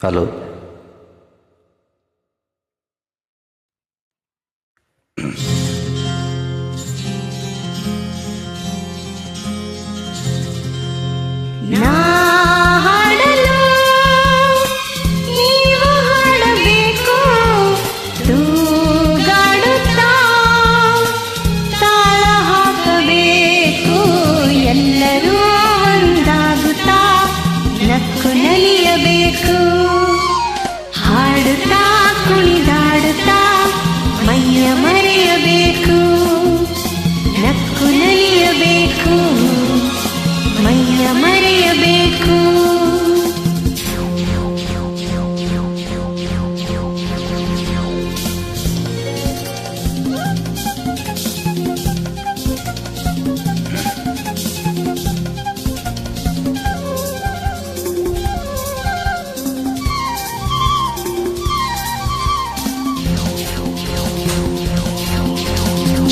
Hello.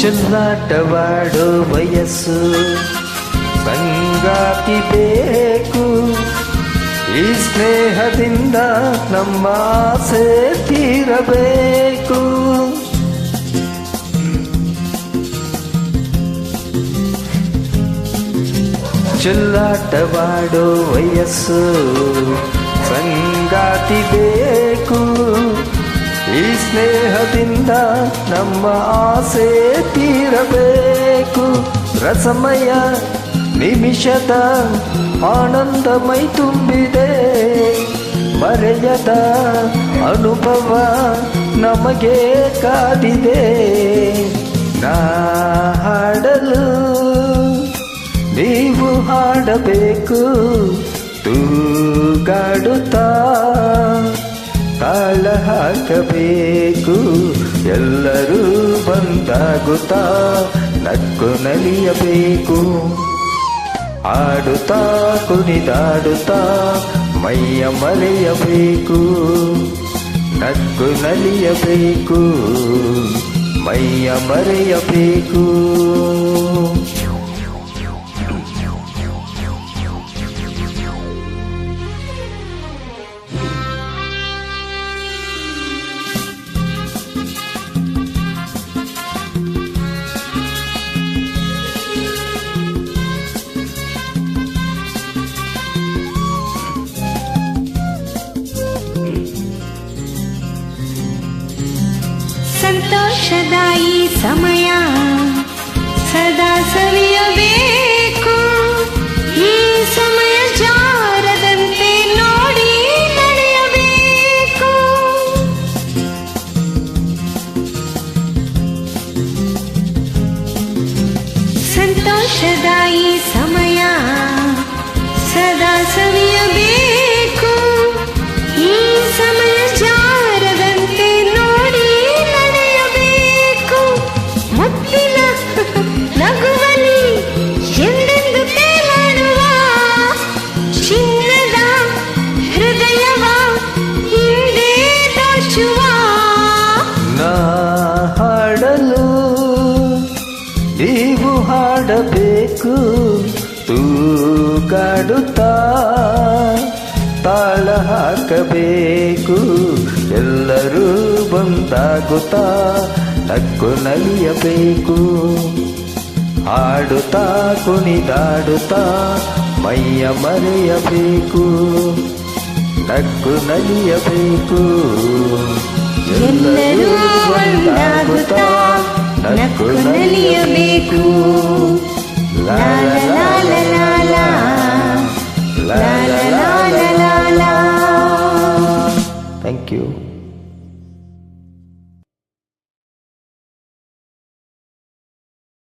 ಚೆಲ್ಲಾಟವಾಡೋ ವಯಸ್ಸು ಸಂಗಾತಿ ಬೇಕು ಈ ಸ್ನೇಹದಿಂದ ನಮ್ಮ ಆಸೆ ತೀರಬೇಕು ಚೆಲ್ಲಾಟವಾಡೋ ವಯಸ್ಸು ಸಂಗಾತಿ ಬೇಕು ಈ ಸ್ನೇಹದಿಂದ ನಮ್ಮ ಆಸೆ ತೀರಬೇಕು. ರಸಮಯ ನಿಮಿಷದ ಆನಂದಮೈ ತುಂಬಿದೆ. ಮರೆಯದ ಅನುಭವ ನಮಗೆ ಕಾದಿದೆ. ನಾ ಹಾಡಲು ನೀವು ಹಾಡಬೇಕು. ತೂಗಾಡುತ್ತಾ ತಾಳ ಹಾಕಬೇಕು ಎಲ್ಲರೂ ಬಂದಾಗುತ್ತಾ ನಕ್ಕು ನಲಿಯಬೇಕು. ಆಡುತ್ತಾ ಕುಣಿದಾಡುತ್ತಾ ಮೈಯ ಮರೆಯಬೇಕು. ನಕ್ಕು ನಲಿಯಬೇಕು ಮೈಯ ಮರೆಯಬೇಕು. ಸಮಯ ಸದಾ ಸವಿಯಬೇಕು. ಈ ಸಮಯ ಜಾರದಂತೆ ನೋಡಿ ನಡೆಯಬೇಕು. ಸಂತೋಷದ ಈ ಸಮಯ ಸದಾ ಸವಿಯಬೇಕು ಹಾಡಬೇಕು ತೂಗಾಡುತ್ತಾ ತಾಳ ಹಾಕಬೇಕು ಎಲ್ಲರೂ ಬಂದಾಗುತ್ತಾ ನಕ್ಕು ನಲಿಯಬೇಕು ಹಾಡುತ್ತಾ ಕುಣಿದಾಡುತ್ತಾ ಮೈಯ ಮರೆಯಬೇಕು ನಕ್ಕು ನಲಿಯಬೇಕು ಎಲ್ಲರೂ ಒಂದಾಗುತ್ತಾ ನಕ್ಕು ನಲಿಯಬೇಕು Thank you.